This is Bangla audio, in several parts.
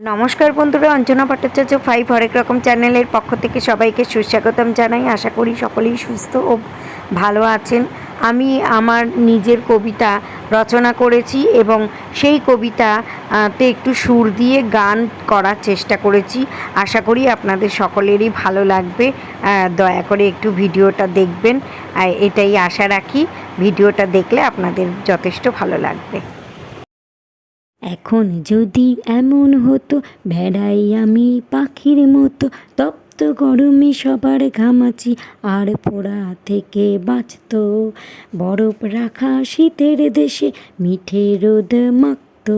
নমস্কার বন্ধুরা, অঞ্জনা ভট্টাচার্য, ফাইভ হরেক রকম চ্যানেলের পক্ষ থেকে সবাইকে সুস্বাগতম জানাই। আশা করি সকলেই সুস্থ ও ভালো আছেন। আমি আমার নিজের কবিতা রচনা করেছি এবং সেই কবিতা তে একটু সুর দিয়ে গান করার চেষ্টা করেছি। আশা করি আপনাদের সকলেরই ভালো লাগবে। দয়া করে একটু ভিডিওটা দেখবেন। এটাই আশা রাখি। ভিডিওটা দেখলে আপনাদের যথেষ্ট ভালো লাগবে। এখন যদি এমন হতো, ভেড়াই আমি পাখির মতো তপ্ত গরমে সবার ঘামাচি, আর পোড়া থেকে বাঁচত। বরফ রাখা শীতের দেশে মিঠে রোদ মাখত।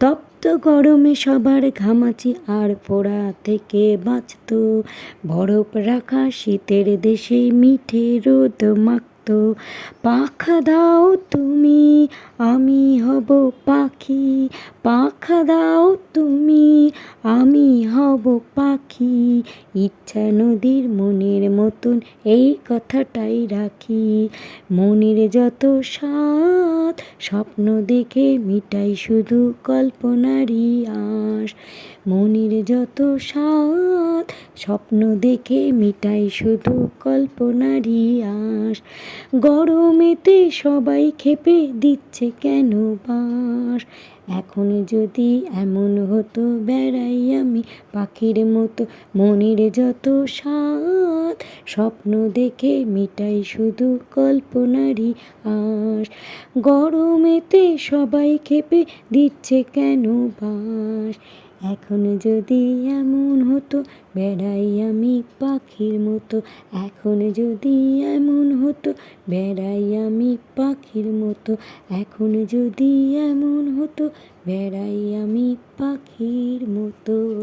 তপ্ত গরমে সবার ঘামাচি, আর পোড়া থেকে বাঁচত। বরফ রাখা শীতের দেশে মিঠে রোদ মাখত। পাখা দাও তুমি হব পাখি, পাখা দাও তুমি, আমি হব পাখি। ইচ্ছা নদীর মনের মতন এই কথাটাই রাখি। মনের যত সাত স্বপ্ন দেখে মিটাই শুধু কল্পনারই আশ। মনের যত সাথ স্বপ্ন দেখে মিটাই শুধু কল্পনারই আশ। গরমেতে সবাই খেপে দিচ্ছে কেন বাঁশ? এখন যদি এমন হতো বেড়াই আমি পাখির মতো, মনের যত সাথ স্বপ্ন দেখে মিটাই শুধু কল্পনারই আশ। গরমেতে সবাই খেপে দিচ্ছে কেন বাঁশ? এখন যদি এমন হতো, বেড়াই আমি পাখির মতো। এখন যদি এমন হতো, বেড়াই আমি পাখির মতো। এখন যদি এমন হতো, বেড়াই আমি পাখির মতো।